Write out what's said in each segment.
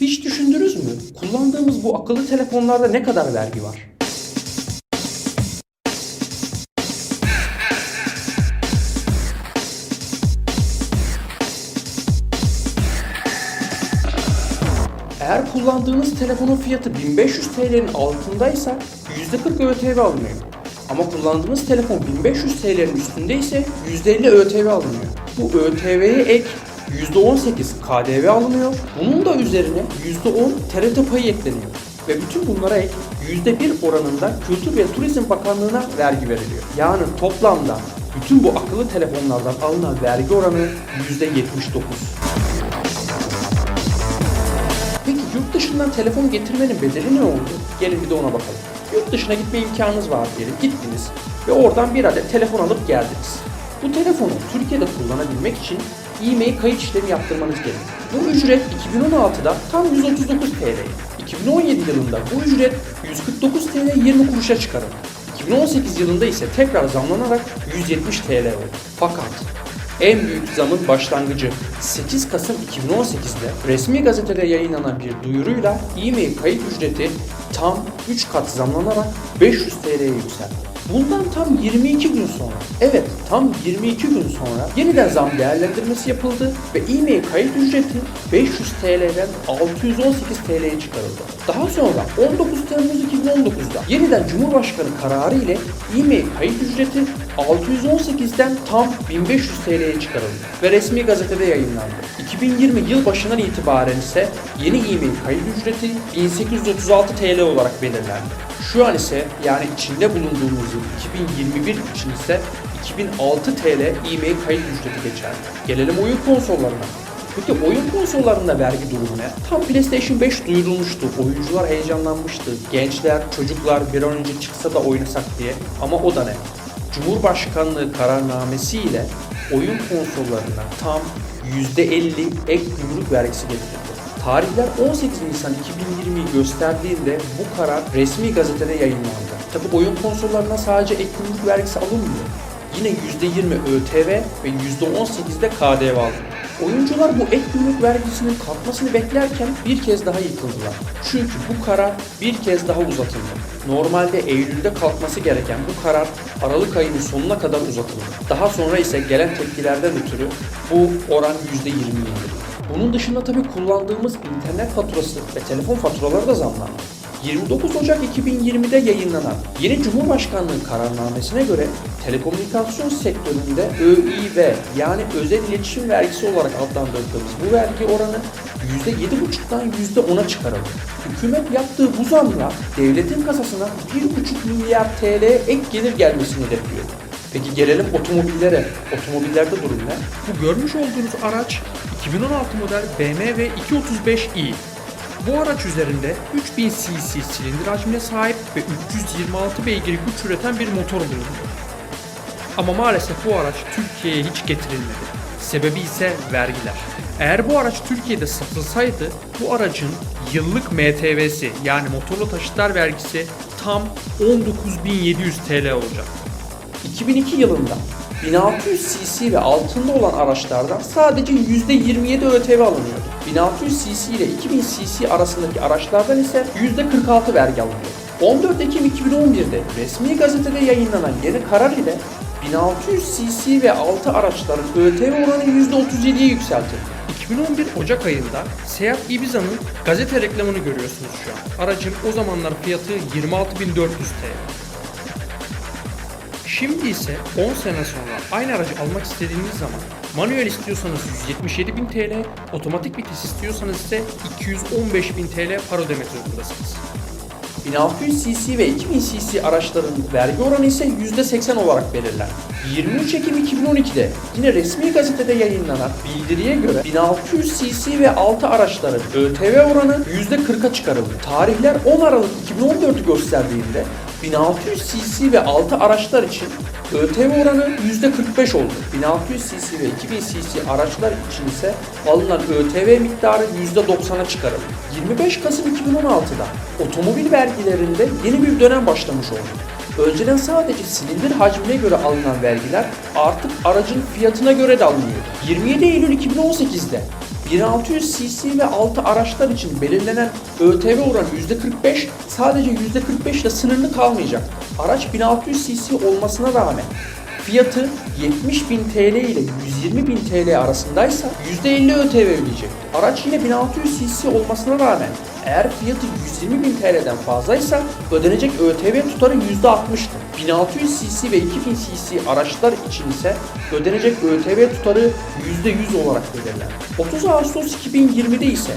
Hiç düşündünüz mü? Kullandığımız bu akıllı telefonlarda ne kadar vergi var? Eğer kullandığınız telefonun fiyatı 1500 TL'nin altındaysa %40 ÖTV alınıyor. Ama kullandığınız telefon 1500 TL'nin üstündeyse %50 ÖTV alınıyor. Bu ÖTV'ye ek %18 KDV alınıyor. Bunun da üzerine %10 TRT payı ekleniyor. Ve bütün bunlara ek %1 oranında Kültür ve Turizm Bakanlığı'na vergi veriliyor. Yani toplamda bütün bu akıllı telefonlardan alınan vergi oranı %79. Peki yurt dışından telefon getirmenin bedeli ne oldu? Gelin bir de ona bakalım. Yurt dışına gitme imkanınız var diyelim. Gittiniz ve oradan bir adet telefon alıp geldiniz. Bu telefonu Türkiye'de kullanabilmek için e-mail kayıt işlemi yaptırmanız gerekiyor. Bu ücret 2016'da tam 139 TL. 2017 yılında bu ücret 149 TL 20 kuruşa çıkarıldı. 2018 yılında ise tekrar zamlanarak 170 TL oldu. Fakat en büyük zamın başlangıcı 8 Kasım 2018'de resmi gazetede yayınlanan bir duyuruyla e-mail kayıt ücreti tam 3 kat zamlanarak 500 TL'ye yükseldi. Bundan tam 22 gün sonra, evet tam 22 gün sonra yeniden zam değerlendirmesi yapıldı ve e-mail kayıt ücreti 500 TL'den 618 TL'ye çıkarıldı. Daha sonra 19 Temmuz 2019'da yeniden Cumhurbaşkanı kararı ile e-mail kayıt ücreti 618'den tam 1500 TL'ye çıkarıldı ve resmi gazetede yayınlandı. 2020 yıl başından itibaren ise yeni e-mail kayıt ücreti 1836 TL olarak belirlendi. Şu an ise yani içinde bulunduğumuz yıl 2021 için ise 2006 TL e-mail kayıt ücreti geçerli. Gelelim oyun konsollarına. Peki oyun konsollarında vergi durumu ne? Tam PlayStation 5 duyurulmuştu. Oyuncular heyecanlanmıştı. Gençler, çocuklar bir an önce çıksa da oynasak diye. Ama o da ne? Cumhurbaşkanlığı kararnamesiyle oyun konsollarına tam %50 ek gümrük vergisi getirildi. Tarihler 18 Nisan 2020'yi gösterdiğinde bu karar resmi gazetede yayınlandı. Tabi oyun konsollarına sadece ek gümrük vergisi alınmıyor. Yine %20 ÖTV ve %18 de KDV alınıyor. Oyuncular bu ek gümrük vergisinin kalkmasını beklerken bir kez daha yıkıldılar. Çünkü bu karar bir kez daha uzatıldı. Normalde Eylül'de kalkması gereken bu karar Aralık ayının sonuna kadar uzatıldı. Daha sonra ise gelen tepkilerden ötürü bu oran %20 indirildi. Bunun dışında tabii kullandığımız internet faturası ve telefon faturaları da zamlandı. 29 Ocak 2020'de yayınlanan yeni Cumhurbaşkanlığı kararnamesine göre telekomünikasyon sektöründe ÖİV yani özel iletişim vergisi olarak adlandırdığımız bu vergi oranı %7,5'dan %10'a çıkarıldı. Hükümet yaptığı bu zamla devletin kasasına 1,5 milyar TL ek gelir gelmesini hedefliyor. Peki gelelim otomobillere. Otomobillerde durum ne? Bu görmüş olduğunuz araç 2016 model BMW 235i. Bu araç üzerinde 3000 cc silindir hacmine sahip ve 326 beygir güç üreten bir motor bulunuyor. Ama maalesef bu araç Türkiye'ye hiç getirilmedi. Sebebi ise vergiler. Eğer bu araç Türkiye'de satılsaydı bu aracın yıllık MTV'si yani motorlu taşıtlar vergisi tam 19.700 TL olacak. 2002 yılında 1600 cc ve altında olan araçlardan sadece %27 ÖTV alınıyordu. 1600 cc ile 2000 cc arasındaki araçlardan ise %46 vergi alınıyordu. 14 Ekim 2011'de resmi gazetede yayınlanan yeni karar ile 1600 cc ve altı araçların ÖTV oranı %37'ye yükseltildi. 2011 Ocak ayında Seat Ibiza'nın gazete reklamını görüyorsunuz şu an. Aracın o zamanlar fiyatı 26.400 TL. Şimdi ise 10 sene sonra aynı aracı almak istediğiniz zaman manuel istiyorsanız 177.000 TL, otomatik vites istiyorsanız ise 215.000 TL para ödemek zorundasınız. 1600 cc ve 2000 cc araçların vergi oranı ise %80 olarak belirlendi. 23 Ekim 2012'de yine resmi gazetede yayınlanan bildiriye göre 1600 cc ve altı araçların ÖTV oranı %40'a çıkarıldı. Tarihler 10 Aralık 2014'ü gösterdiğinde 1600 cc ve altı araçlar için ÖTV oranı %45 oldu. 1600 cc ve 2000 cc araçlar için ise alınan ÖTV miktarı %90'a çıkarıldı. 25 Kasım 2016'da otomobil vergilerinde yeni bir dönem başlamış oldu. Önceden sadece silindir hacmine göre alınan vergiler artık aracın fiyatına göre de alınıyordu. 27 Eylül 2018'de 1600 cc ve altı araçlar için belirlenen ÖTV oranı %45 sadece %45 ile sınırlı kalmayacak. Araç 1600 cc olmasına rağmen fiyatı 70.000 TL ile 120.000 TL arasındaysa %50 ÖTV ödeyecek. Araç yine 1600 cc olmasına rağmen eğer fiyatı 120.000 TL'den fazlaysa ödenecek ÖTV tutarı %60'tır. 1600 cc ve 2000 cc araçlar için ise ödenecek ÖTV tutarı %100 olarak belirlenir. 30 Ağustos 2020'de ise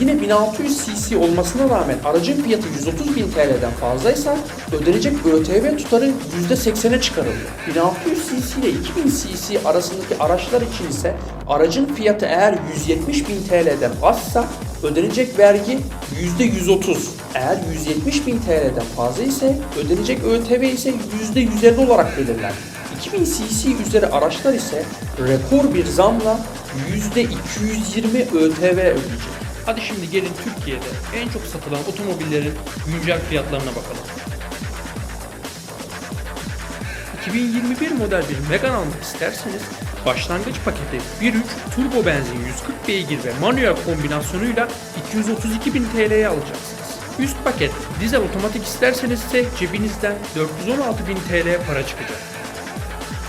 Yine 1600 cc olmasına rağmen aracın fiyatı 130 bin TL'den fazlaysa ödenecek ÖTV tutarı %80'e çıkarılıyor. 1600 cc ile 2000 cc arasındaki araçlar için ise aracın fiyatı eğer 170 bin TL'den azsa ödenecek vergi %130. Eğer 170 bin TL'den fazla ise ödenecek ÖTV ise %150 olarak belirlenir. 2000 cc üzeri araçlar ise rekor bir zamla %220 ÖTV ödeyecek. Hadi şimdi gelin Türkiye'de en çok satılan otomobillerin güncel fiyatlarına bakalım. 2021 model bir Megane almak isterseniz başlangıç paketi 1.3 turbo benzin 140 beygir ve manuel kombinasyonuyla 232.000 TL'ye alacaksınız. Üst paket dizel otomatik isterseniz ise cebinizden 416.000 TL para çıkacak.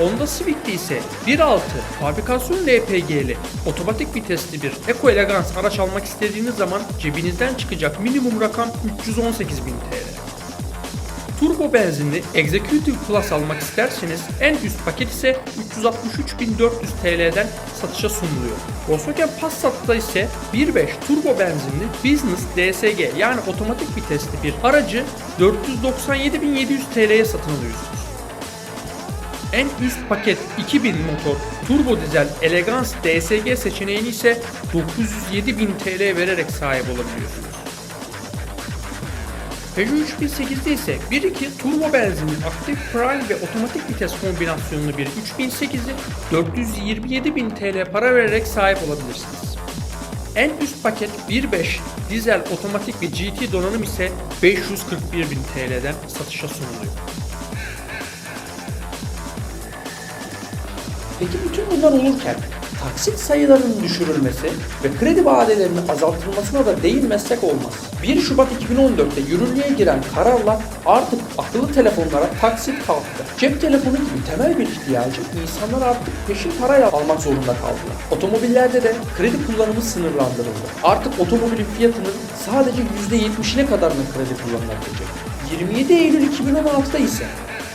Honda Civic'te ise 1.6 fabrikasyon LPG'li otomatik vitesli bir Eco Elegance araç almak istediğiniz zaman cebinizden çıkacak minimum rakam 318.000 TL. Turbo benzinli Executive Plus almak isterseniz en üst paket ise 363.400 TL'den satışa sunuluyor. Volkswagen Passat'ta ise 1.5 turbo benzinli Business DSG yani otomatik vitesli bir aracı 497.700 TL'ye satın alıyorsunuz. En üst paket 2000 motor turbo dizel Elegance DSG seçeneğini ise 907.000 TL vererek sahip olabiliyorsunuz. Peugeot 3008'de ise 1.2 turbo benzinli aktif prime ve otomatik vites kombinasyonlu bir 3008'i 427.000 TL para vererek sahip olabilirsiniz. En üst paket 1.5 dizel otomatik bir GT donanım ise 541.000 TL'den satışa sunuluyor. Peki bütün bunlar olurken taksit sayılarının düşürülmesi ve kredi vadelerinin azaltılmasına da değinmezsek olmaz. 1 Şubat 2014'te yürürlüğe giren kararla artık akıllı telefonlara taksit kalktı. Cep telefonu gibi temel bir ihtiyacı insanlar artık peşin parayla almak zorunda kaldılar. Otomobillerde de kredi kullanımı sınırlandırıldı. Artık otomobilin fiyatının sadece %70'ine kadarının kredi kullanılabilecek. 27 Eylül 2016'da ise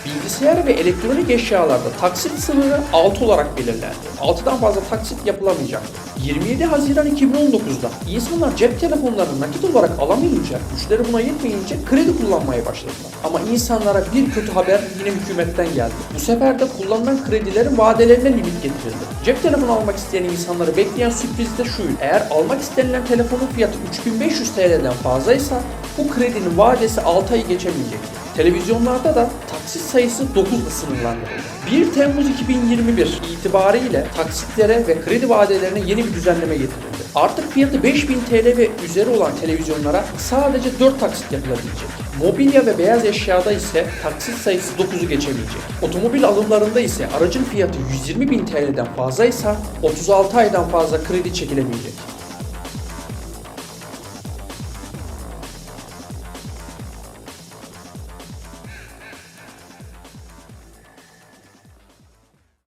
Bilgisayar ve elektronik eşyalarda taksit sınırı 6 olarak belirlendi. 6'dan fazla taksit yapılamayacak. 27 Haziran 2019'da insanlar cep telefonlarını nakit olarak alamayınca, güçleri buna yetmeyince kredi kullanmaya başladılar. Ama insanlara bir kötü haber yine hükümetten geldi. Bu sefer de kullanılan kredilerin vadelerine limit getirildi. Cep telefonu almak isteyen insanları bekleyen sürpriz de şuydu. Eğer almak istenilen telefonun fiyatı 3500 TL'den fazlaysa bu kredinin vadesi 6 ayı geçemeyecek. Televizyonlarda da taksit sayısı 9 ile sınırlandırıldı. 1 Temmuz 2021 itibariyle taksitlere ve kredi vadelerine yeni bir düzenleme getirildi. Artık fiyatı 5000 TL ve üzeri olan televizyonlara sadece 4 taksit yapılabilecek. Mobilya ve beyaz eşyada ise taksit sayısı 9'u geçemeyecek. Otomobil alımlarında ise aracın fiyatı 120 bin TL'den fazlaysa 36 aydan fazla kredi çekilemeyecek.